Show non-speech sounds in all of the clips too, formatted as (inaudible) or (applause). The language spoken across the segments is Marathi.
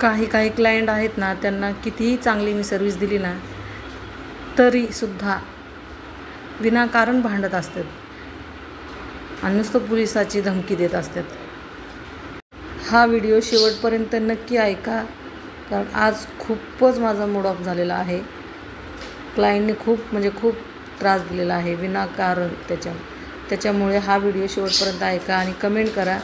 काही काही क्लायंट आहेत ना त्यांना कितीही चांगली मी सर्विस दिली ना तरीसुद्धा विनाकारण भांडत असतात. आणि नुसतं पोलिसाची धमकी देत असतात. हा व्हिडिओ शेवटपर्यंत नक्की ऐका कारण आज खूपच माझा मूड ऑफ झालेला आहे. क्लायंटने खूप म्हणजे खूप त्रास दिलेला आहे विनाकारण त्याच्या त्याच्यामुळे हा व्हिडिओ शेवटपर्यंत ऐका आणि कमेंट करा.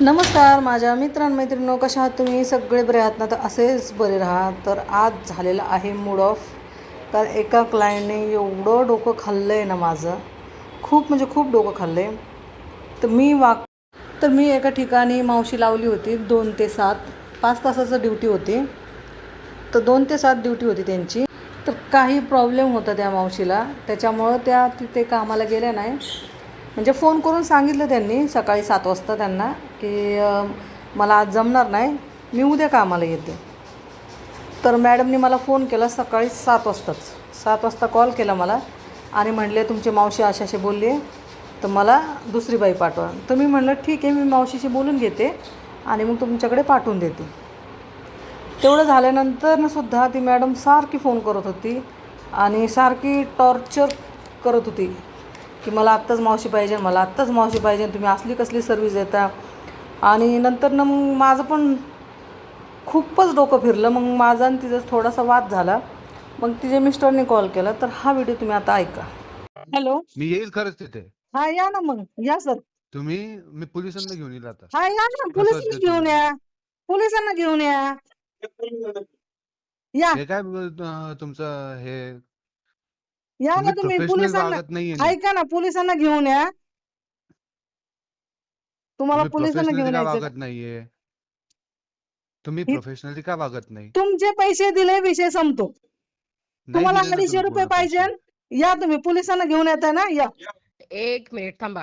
नमस्कार माझ्या मित्रांमैत्रिणींनो कशा आहात तुम्ही? सगळे बरे आहात ना? तर असेच बरे राहा. तर आज झालेलं आहे मूड ऑफ तर एका क्लायंटने एवढं डोकं खाल्लं आहे ना माझं. खूप म्हणजे खूप डोकं खाल्लं आहे तर मी वाक तर मी एका ठिकाणी मावशी लावली होती दोन ते सात. पाच तासाचं ड्युटी होती. तर दोन ते सात ड्युटी होती त्यांची. तर काही प्रॉब्लेम होता त्या मावशीला. त्याच्यामुळं त्या तिथे कामाला गेल्या नाही. म्हणजे फोन करून सांगितलं त्यांनी सकाळी सात वाजता त्यांना की मला आज जमणार नाही मी उद्या कामाला येते. तर मॅडमनी मला फोन केला सकाळी सात वाजताच. सात वाजता कॉल केला मला आणि म्हणले तुमची मावशी अशाशी अशी बोलली तर मला दुसरी बाई पाठवा. तर मी म्हणलं ठीक आहे मी मावशीशी बोलून घेते आणि मग तुमच्याकडे पाठवून देते. तेवढं झाल्यानंतर सुद्धा ती मॅडम सारखी फोन करत होती आणि सारखी टॉर्चर करत होती. की मला आत्ताच मावशी पाहिजे मला आत्ताच मावशी पाहिजे तुम्ही असली कसली सर्विस देता. आणि नंतर ना मग माझं पण खूपच डोकं फिरलं. मग माझा आणि तिचा थोडासा वाद झाला. मग तिच्या मिस्टरने कॉल केला. तर हा व्हिडिओ तुम्ही आता ऐका. हॅलो मी येईल खरंच तिथे. हा या ना मग. या सर तुम्ही? मी पोलिसांना घेऊन येईल आता. हा या ना. पोलिसांना घेऊन या. पोलिसांना घेऊन या. या. हे काय तुमचं हे या ना तुम्ही पोलिसांना. ऐका ना? पोलिसांना घेऊन या तुम्हाला पोलिसांना घेऊन यायचं नाहीये तुम्ही प्रोफेशनली का वागत नाही तुमचे पैसे दिले विषय संपतो तुम्हाला अडीचशे रुपये. पाहिजे या तुम्ही पोलिसांना घेऊन येताय ना? या. एक मिनिट थांबा.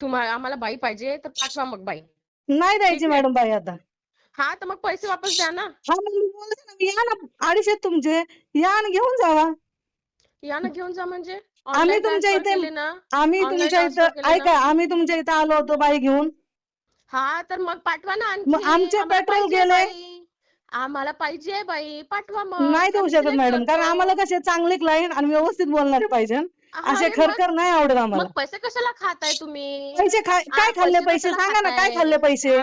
तुम्हाला आम्हाला बाई पाहिजे तर पाठवा मग बाई. नाही द्यायची मॅडम बाई आता. हा तर मग पैसे वापस द्या ना. हा मग मी बोलते ना या ना अडीचशे तुमचे. या आणि घेऊन जावा. या ना घेऊन जा म्हणजे आम्ही तुमच्या इथे- आम्ही तुमच्या इथं? ऐका आम्ही तुमच्या इथं आलो होतो बाई घेऊन. हा तर मग पाठवा ना आमचे पेट्रोल गेले. आम्हाला पाहिजे बाई. पाठवा मग. नाही देऊ शकत मॅडम कारण. आम्हाला कसे चांगले क्लायंट आणि व्यवस्थित बोलणारे पाहिजे. असे खरखर नाही आवडत आम्हाला. मग पैसे कशाला खाताय तुम्ही? पैसे काय खाल्ले पैसे सांगा ना काय? खाल्ले पैसे?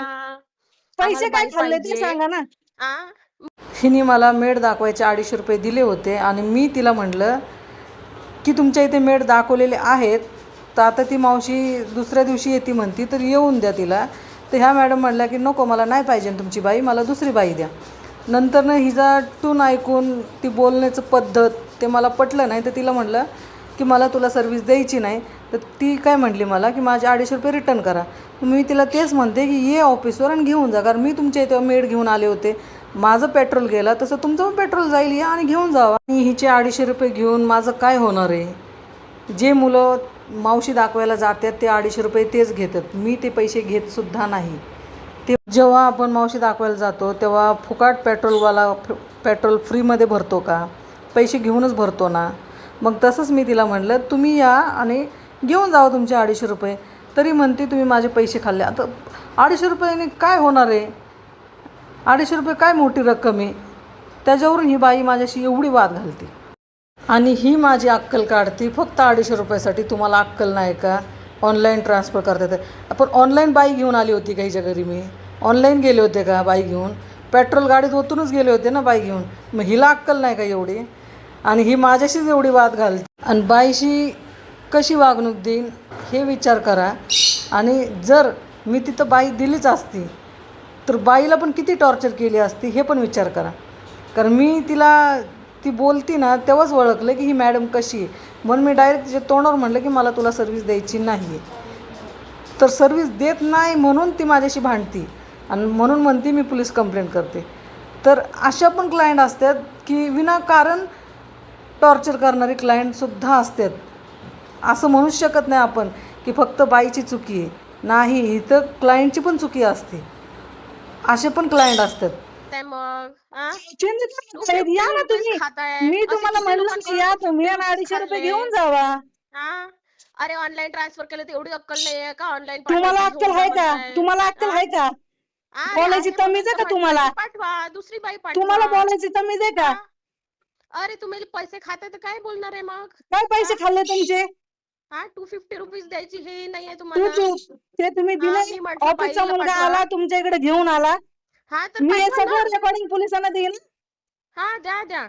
पैसे काय खाल्ले ते. सांगा ना. हिने मला मेड दाखवायचे अडीचशे रुपये दिले होते आणि मी तिला म्हणलं की तुमच्या इथे मेड दाखवलेले आहेत तर आता ती मावशी दुसऱ्या दिवशी येते म्हणती तर येऊन द्या तिला. तर ह्या मॅडम म्हणल्या की नको मला नाही पाहिजे तुमची बाई मला दुसरी बाई द्या. नंतरनं हिचा टून ऐकून ती बोलण्याचं पद्धत ते मला पटलं नाही तर तिला म्हटलं की मला तुला सर्व्हिस द्यायची नाही. तर ती काय म्हटली मला की माझे अडीचशे रुपये रिटर्न करा. मी तिला तेच म्हणते की ये ऑफिसवर आणि घेऊन जा कारण मी तुमच्या इथे मेड घेऊन आले होते. माझं पेट्रोल गेलं तसं तुमचं पण पेट्रोल जाईल या आणि घेऊन जावा. आणि हिचे अडीचशे रुपये घेऊन माझं काय होणार आहे? जे मुलं मावशी दाखवायला जातात ते अडीचशे रुपये तेच घेतात. मी ते पैसे घेतसुद्धा नाही. ते जेव्हा आपण मावशी दाखवायला जातो तेव्हा फुकाट पेट्रोलवाला पेट्रोल फ्रीमध्ये भरतो का? पैसे घेऊनच भरतो ना? मग तसंच मी तिला म्हणलं तुम्ही या आणि घेऊन जावा तुमचे अडीचशे रुपये. तरी म्हणते तुम्ही माझे पैसे खाल्ले. आता अडीचशे रुपयाने काय होणार आहे? अडीचशे रुपये काय मोठी रक्कम आहे? त्याच्यावरून ही बाई माझ्याशी एवढी वाद घालते. आणि ही माझी अक्कल काढते फक्त अडीचशे रुपयासाठी तुम्हाला अक्कल नाही का? ऑनलाईन ट्रान्सफर करता येतं. पण ऑनलाईन बाई घेऊन आली होती का हिच्या घरी मी? ऑनलाईन गेले होते का बाई घेऊन? पेट्रोल गाडीत ओतूनच गेले होते ना बाई घेऊन? मग हिला अक्कल नाही का एवढी? आणि ही माझ्याशीच एवढी वाद घालते. आणि बाईशी कशी वागणूक देईन हे विचार करा. आणि जर मी तिथं बाई दिलीच असती तर बाईला पण किती टॉर्चर केली असती हे पण विचार करा. कारण मी तिला ती बोलती ना तेव्हाच ओळखलं की ही मॅडम कशी आहे. म्हणून मी डायरेक्ट तिच्या तोंडावर म्हटलं की मला तुला सर्व्हिस द्यायची नाही आहे तर सर्व्हिस देत नाही म्हणून ती माझ्याशी भांडती. आणि म्हणून म्हणते मी पोलीस कंप्लेंट करते. तर अशा पण क्लायंट असतात की विनाकारण टॉर्चर करणारे क्लायंटसुद्धा असतात. असं म्हणूच शकत नाही आपण की फक्त बाईची चुकी आहे. नाही इथं क्लायंटची पण चुकी असते. असे पण क्लायंट असतात. काय मग हा? चेंज दुसरे या ना तुम्ही. खाताय. मी असे तुम्हाला किती म्हणलं की या तुम्ही. आणि अडीचशे रुपये खाल्ले? घेऊन जावा. हा? अरे ऑनलाईन ट्रान्सफर केलं तर एवढी अक्कल नाहीये का? ऑनलाईन तुम्हाला अक्कल आहे का? तुम्हाला अक्कल आहे का? बोलायची तमीज आहे का तुम्हाला? पाठवा. दुसरी बाई तुम्हाला पाठवा बोलायची तमीज आहे का? हा? अरे तुम्ही पैसे खाते तर काय बोलणार आहे मग? काय पैसे खाल्ले तुमचे? हा टू फिफ्टी रुपीज द्यायची हे नाहीये तुम्हाला. तू ते तुम्ही हा, दिले म्हटलं ऑफिसचा बाईला मुलगा पाठवा. आला तुमच्या इकडे घेऊन आला. हा तर मी हे पाठवा ना. सगळं रेकॉर्डिंग पोलिसांना देईन हा द्या द्या.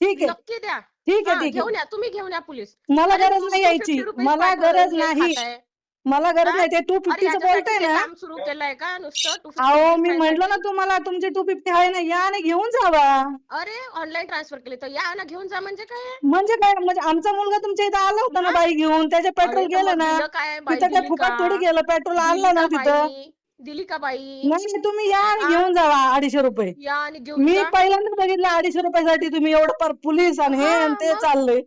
ठीक आहे. नक्की द्या. ठीक हा, आहे. ठीक घेऊन या तुम्ही घेऊन या पोलीस. मला अरे गरज नाही 250 यायची मला गरज हे नाही. खाताय. मला गरज? नाही ते टू अरे फिफ्टीचं याच्यासाठी बोलताय ते ना काम सुरू केलंय का नुसतं 250 अहो मी? म्हंटल ना तुम्हाला तुमचे टू फिफ्टी आहे ना या आणि घेऊन जावा अरे ऑनलाईन ट्रान्सफर केले तर या ना घेऊन जा म्हणजे काय म्हणजे काय म्हणजे आमचा मुलगा तुमच्या इथं आला होता ना? बाई घेऊन त्याचे पेट्रोल गेलं ना तिथं काय फुकट? थोडी गेलं पेट्रोल आणलं ना तिथं? दिली का बाई नाही तुम्ही या आणि? घेऊन जावा अडीचशे रुपये या आणि घेऊन मी पहिल्यांदा बघितलं अडीचशे रुपयासाठी तुम्ही एवढं पर पोलीस आणि हे आणि ते? चाललंय?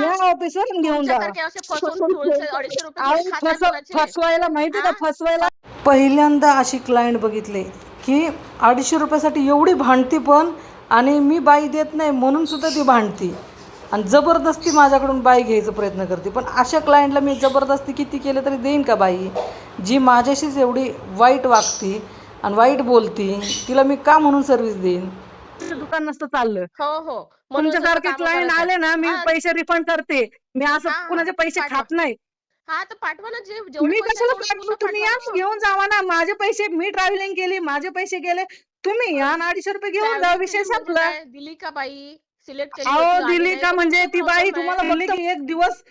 या ऑफिसवर घेऊन तुमच्यासारखे असे (laughs) अडीचशे रुपये खातात कोणाचे? फसवायला माहिती का? फसवायला पहिल्यांदा अशी क्लायंट बघितले की अडीचशे रुपयासाठी एवढी भांडती पण आणि मी बाई देत नाही म्हणून सुद्धा ती भांडती. आणि जबरदस्ती माझ्याकडून बाई घ्यायचा प्रयत्न करते. पण अशा क्लायंटला मी जबरदस्ती किती केलं तरी देईन का बाई? जी माझ्याशीच एवढी वाईट वागती आणि वाईट बोलती तिला मी का म्हणून सर्व्हिस देईन? दुकान नसतं चाललं. हो हो. तुमच्यासारखे क्लायंट आले. ना मी पैसे रिफंड करते मी असं कुणाचे पैसे. खात नाही हा तर पाठवा ना जे मी कशाला पाठवू तुम्ही या ना. घेऊन जावा ना माझे पैसे मी ट्रॅव्हलिंग केली माझे पैसे गेले तुम्ही या आणि अडीचशे रुपये घेऊन जा विषय म्हणजे संपला? दिली का बाई सिलेक्ट अहो दिली का म्हणजे ती बाई तुम्हाला. बोलली की एक दिवस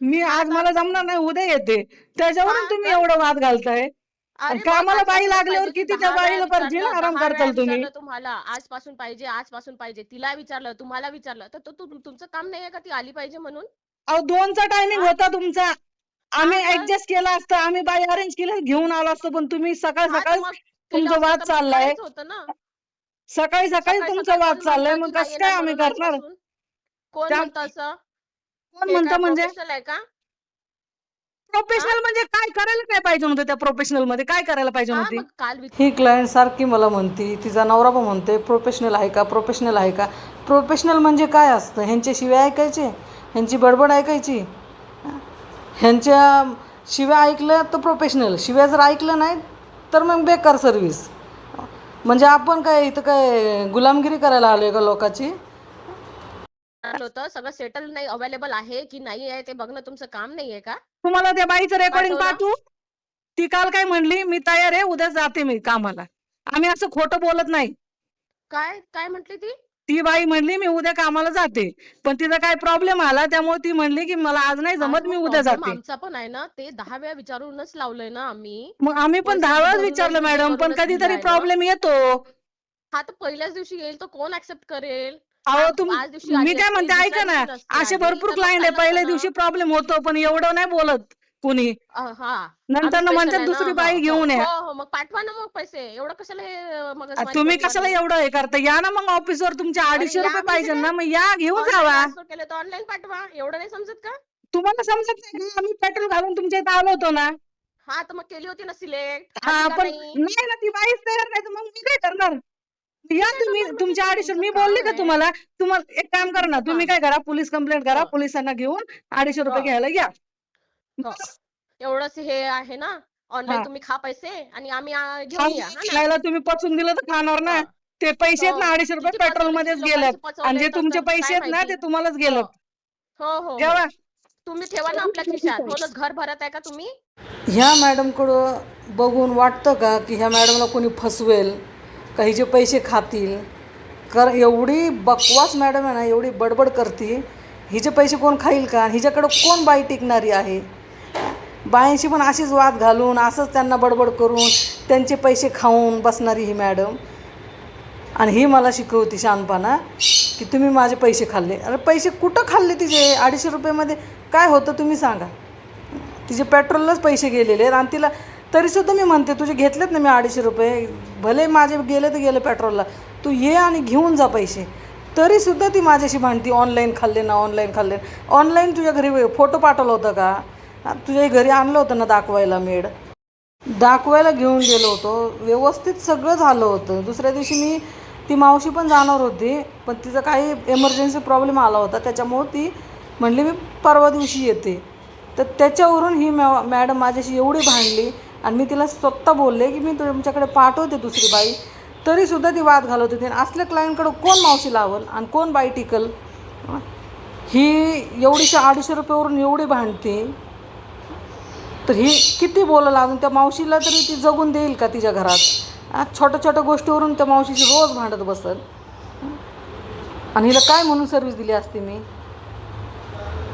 मी आज मला जमणार नाही उद्या येते त्याच्यावरून तुम्ही? एवढं वाद घालताय अरे कामाला बाई आजपासून लागल्यावर पाहिजे, किती दहा त्या वेळा बाईला परजील विचारलं, आराम दहा करताल वेळा तुम्ही. विचारलं तुम्हाला आजपासून पाहिजे आजपासून पाहिजे तिला विचारलं तुम्हाला विचारलं तर तो तु- तुमचं काम नाहीये का? ती आली पाहिजे म्हणून? अहो दोनचा टायमिंग? होता तुमचा. आम्ही हा? ऍडजस्ट केला असतं आम्ही बाई अरेंज केलं घेऊन आलो असतो पण तुम्ही सकाळ हा, तर सकाळ मग केलं तुमचा असतं वाद तर मग चाललाय. करायचं होतं ना. सकाळी सकाळी सकाळी तुमचा सकाळी वाद कोण चाललाय म्हणतं मग की कसं काय आम्ही म्हणून करणार? आजपासून? कोण त्या- म्हणतं असं? कोण म्हणतं काय म्हणजे आहे का? प्रोफेशनल म्हणजे काय करायला काय पाहिजे होतं त्या प्रोफेशनलमध्ये? काय करायला पाहिजे हा होती? मग काल विच- ही क्लायंट सारखी मला म्हणती तिचा नवरा पण म्हणते प्रोफेशनल आहे का? प्रोफेशनल आहे का? प्रोफेशनल म्हणजे काय असतं? ह्यांचे शिव्या ऐकायचे? ह्यांची बडबड ऐकायची? ह्यांच्या शिव्या ऐकलं तर प्रोफेशनल शिव्या जर ऐकलं नाही तर मग बेकार सर्व्हिस म्हणजे आपण काय इथं काय गुलामगिरी करायला आलोय का लोकांची? होतं. सगळं सेटल नाही अवेलेबल आहे की नाही आहे ते बघणं तुमचं काम नाहीये का? तुम्हाला त्या बाईचं रेकॉर्डिंग? पाठवू? ती काल काय म्हणली मी तयार आहे उद्या जाते मी कामाला. आम्ही असं खोटं बोलत नाही. काय काय म्हटली ती? ती बाई म्हणली मी उद्या कामाला जाते. पण तिचा काय प्रॉब्लेम आला त्यामुळे ती म्हणली की मला आज नाही जमत मी उद्या जाते. आमचा पण आहे ना ते दहा वेळा विचारूनच लावलंय ना आम्ही. मग आम्ही पण दहा भरूनच विचारलं मॅडम पण कधीतरी. प्रॉब्लेम येतो. हा तर पहिल्याच दिवशी येईल तर कोण ऍक्सेप्ट करेल? अहो हा, तुम आज दिवशी मी काय म्हणते ऐका ना असे भरपूर क्लायंट आहे. पहिल्या दिवशी. प्रॉब्लेम होतो पण एवढं नाही बोलत कुणी. हा. नंतर म्हणतात दुसरी ना, बाई हो, घेऊन हो, या. हो हो मग पाठवा ना मग पैसे. एवढं कशाला हे तुम्ही कशाला? एवढं हे करता? या ना मग ऑफिसवर तुमचे अडीचशे रुपये म्हणजे पाहिजे? ना मग या घेऊन जावा. transfer केलं तर ऑनलाईन पाठवा. एवढं नाही समजत का? तुम्हाला समजत नाही का? आम्ही पेट्रोल घालून तुमच्या इथे आलो होतो ना. हा तर मग केली होती ना सिलेक्ट हा पण नाही? ना ती बाईच तयार नाही तर मग मी काय करणार? या तुम्ही तुमच्या अडीचशे मी बोलली का. तुम्हाला तुम्हाला एक काम करा ना तुम्ही. काय करा पोलीस कंप्लेंट करा हो. पोलिसांना घेऊन अडीचशे रुपये हो. घ्यायला या हो. एवढंच हे आहे ना ऑनलाईन. तुम्ही खा पैसे आणि आम्ही आ, घेऊन या हा ना खायला तुम्ही पचून दिलं तर खाणार ना हा. ते पैसे आहेत ना हो. अडीचशे रुपये किती पेट्रोल पचवले, मध्येच किती गेलेत पचवले आणि जे तर- तुमचे काय पैसे आहेत ना माहिती. ते तुम्हालाच गेलेत हो हो हो जेव्हा तुम्ही ठेवा ना आपल्या खिशात घर भरत आहे का तुम्ही ह्या मॅडमकडं बघून वाटतं का की ह्या मॅडमला कोणी फसवेल का हिचे पैसे खातील कर एवढी बकवास मॅडम आहे ना एवढी बडबड करते हिचे पैसे कोण खाईल का? हिच्याकडं कोण बाई टिकणारी आहे? बायांशी पण अशीच वाद घालून असंच त्यांना बडबड करून त्यांचे पैसे खाऊन बसणारी ही मॅडम आणि ही मला शिकवती शानपणा की तुम्ही माझे पैसे खाल्ले. अरे पैसे कुठं खाल्ले तिचे? अडीचशे रुपयेमध्ये काय होतं तुम्ही सांगा. तिचे पेट्रोललाच पैसे गेलेले आहेत आणि तिला तरीसुद्धा मी म्हणते तुझे घेतलेत ना मी अडीचशे रुपये. भले माझे गेले तर गेले पेट्रोलला. तू ये आणि घेऊन जा पैसे. तरीसुद्धा ती माझ्याशी भांडती ऑनलाईन खाल्ले ना ऑनलाईन खाल्ले. ऑनलाईन तुझ्या घरी फोटो पाठवला होता का? तुझ्याही तुझ्या घरी आणलं होतं ना दाखवायला मेड? दाखवायला घेऊन गेलो होतो. व्यवस्थित सगळं झालं होतं. दुसऱ्या दिवशी मी ती मावशी पण जाणार होती पण तिचा काही एमर्जन्सी प्रॉब्लेम आला होता. त्याच्यामुळं ती म्हणली मी परवा दिवशी येते. तर त्याच्यावरून ही मॅ मॅडम माझ्याशी एवढी भांडली आणि मी तिला स्वतः बोलले की मी तुमच्याकडे पाठवते दुसरी बाई. तरीसुद्धा ती वाद घालत होती. आणि असल्या क्लायंटकडं कोण मावशी लावल आणि कोण बाई टिकल? ही एवढीशे अडीचशे रुपयावरून एवढी भांडते. तर ही किती बोलायला अजून? त्या मावशीला तरी ती जगून देईल का तिच्या घरात? छोट्या छोट्या गोष्टीवरून त्या मावशीची रोज भांडत बसत आणि हिला काय म्हणून सर्व्हिस दिली असते मी?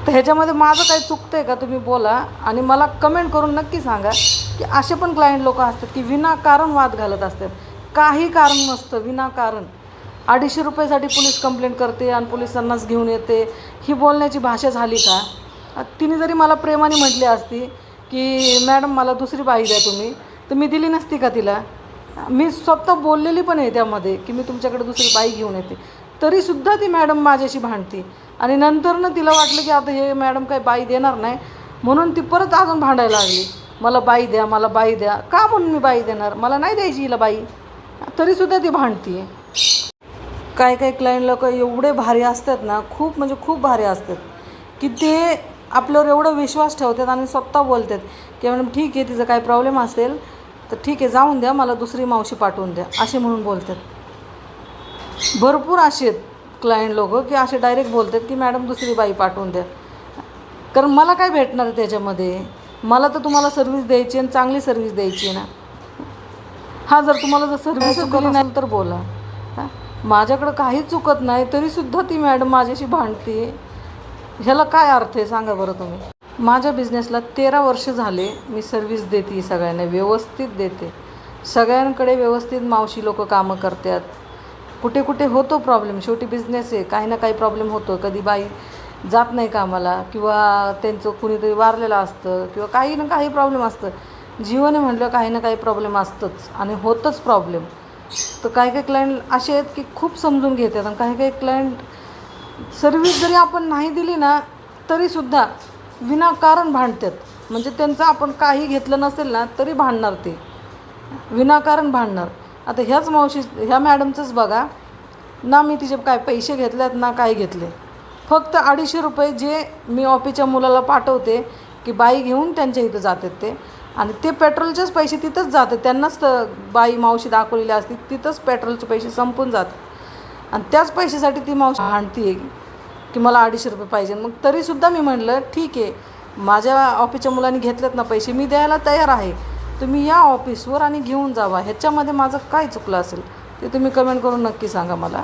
तर ह्याच्यामध्ये माझं काही चुकतं आहे का? तुम्ही बोला. आणि मला कमेंट करून नक्की सांगा. की असे पण क्लायंट लोक असतात की विनाकारण वाद घालत असतात. काही कारण नसतं विनाकारण. अडीचशे रुपयासाठी पोलीस कंप्लेंट करते आणि पोलिसांनाच घेऊन येते. ही बोलण्याची भाषा झाली का? तिने जरी मला प्रेमाने म्हटली असती की मॅडम मला दुसरी बाई द्या तुम्ही. तर मी दिली नसती का तिला? मी स्वतः बोललेली पण आहे त्यामध्ये की मी तुमच्याकडे दुसरी बाई घेऊन येते. तरीसुद्धा ती मॅडम माझ्याशी भांडती. आणि नंतरनं तिला वाटलं की आता हे मॅडम काही बाई देणार नाही. म्हणून ती परत अजून भांडायला लागली. मला बाई द्या मला बाई द्या. का म्हणून मी बाई देणार? मला नाही द्यायची हिला बाई. तरीसुद्धा ती भांडती काय काय क्लायंट लोक एवढे भारी असतात ना खूप म्हणजे खूप भारी असतात की ते आपल्यावर एवढा विश्वास ठेवतात आणि स्वतः बोलतात की मॅडम ठीक आहे तिचं काय प्रॉब्लेम असेल तर ठीक आहे जाऊन द्या मला दुसरी मावशी पाठवून द्या. असे म्हणून बोलतात. भरपूर असे आहेत क्लायंट लोक की असे डायरेक्ट बोलतात की मॅडम दुसरी बाई पाठवून द्या. कारण मला काय भेटणार आहे त्याच्यामध्ये? मला तर तुम्हाला सर्व्हिस द्यायची आणि चांगली सर्व्हिस द्यायची आहे ना. हां जर तुम्हाला जर सर्व्हिस चुकली नाही तर बोला. हां? माझ्याकडं काहीच चुकत नाही तरीसुद्धा ती मॅडम माझ्याशी भांडते ह्याला काय अर्थ आहे सांगा बरं तुम्ही. माझ्या बिझनेसला तेरा वर्ष झाले मी सर्व्हिस देते सगळ्यांना व्यवस्थित देते. सगळ्यांकडे व्यवस्थित मावशी लोक कामं करतात. कुठे कुठे होतो प्रॉब्लेम शेवटी बिझनेस आहे. काही ना काही प्रॉब्लेम होतो. कधी बाई जात नाही कामाला किंवा त्यांचं कुणीतरी वारलेलं असतं किंवा काही ना काही प्रॉब्लेम असतं. जीवन म्हटलं काही ना काही प्रॉब्लेम असतंच आणि होतच प्रॉब्लेम तर काही काही क्लायंट असे आहेत की खूप समजून घेतात आणि काही काही क्लायंट सर्व्हिस जरी आपण नाही दिली ना तरीसुद्धा विनाकारण भांडतात. म्हणजे त्यांचं आपण काही घेतलं नसेल ना तरी भांडणार ते. विनाकारण भांडणार. आता ह्याच मावशी ह्या मॅडमचंच बघा ना मी तिचे काय पैसे घेतलेत ना काय घेतले. फक्त अडीचशे रुपये जे मी ऑफिसच्या मुलाला पाठवते की बाई घेऊन त्यांच्या इथं जातात ते. आणि ते पेट्रोलचेच पैसे तिथंच जातात. त्यांनाच तर बाई मावशी दाखवलेली असते तिथंच पेट्रोलचे पैसे संपून जातात. आणि त्याच पैशासाठी ती मावशी भांडती की मला अडीचशे रुपये पाहिजे मग तरीसुद्धा मी म्हटलं ठीक आहे माझ्या ऑफिसच्या मुलांनी घेतलेत ना पैसे मी द्यायला तयार आहे. तुम्ही या ऑफिसवर आणि घेऊन जावा. ह्याच्यामध्ये माझं काय चुकलं असेल ते तुम्ही कमेंट करून नक्की सांगा मला.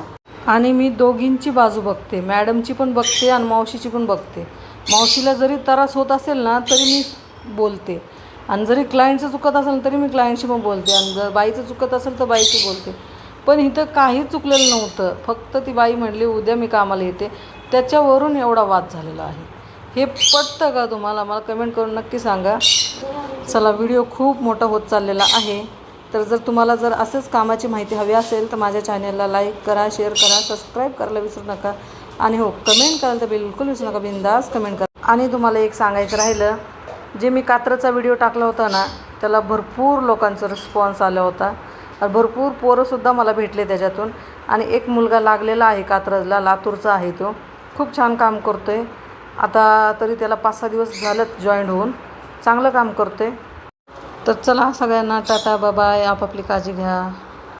आणि मी दोघींची बाजू बघते. मॅडमची पण बघते आणि मावशीची पण बघते. मावशीला जरी त्रास होत असेल ना तरी मी बोलते. आणि जरी क्लायंटचं चुकत असेल तरी मी क्लायंटशी पण बोलते. आणि जर बाईचं चुकत असेल तर बाईशी बोलते. पण इथं काही चुकलेलं नव्हतं. फक्त ती बाई म्हणली उद्या मी कामाला येते. त्याच्यावरून एवढा वाद झालेला आहे. हे पटतं का तुम्हाला? मला कमेंट करून नक्की सांगा. चला व्हिडिओ खूप मोठा होत चाललेला आहे. तर जर तुम्हाला जर असंच कामाची माहिती हवी असेल तर माझ्या चॅनलला लाईक करा शेअर करा सबस्क्राईब करायला विसरू नका. आणि हो कमेंट करायला तर बिलकुल विसरू नका बिंदास कमेंट करा. आणि तुम्हाला एक सांगायचं राहिलं जे मी कात्रचा व्हिडिओ टाकला होता ना त्याला भरपूर लोकांचा रिस्पॉन्स आला होता. भरपूर पोरंसुद्धा मला भेटले त्याच्यातून. आणि एक मुलगा लागलेला आहे कात्रजला लातूरचा आहे तो. खूप छान काम करतो आहे आता तरी त्याला पाच सहा दिवस झालेत जॉईंट होऊन. चांगलं काम करतो आहे तर चला सगळ्यांना टाटा बाबाय आपापली काळजी घ्या.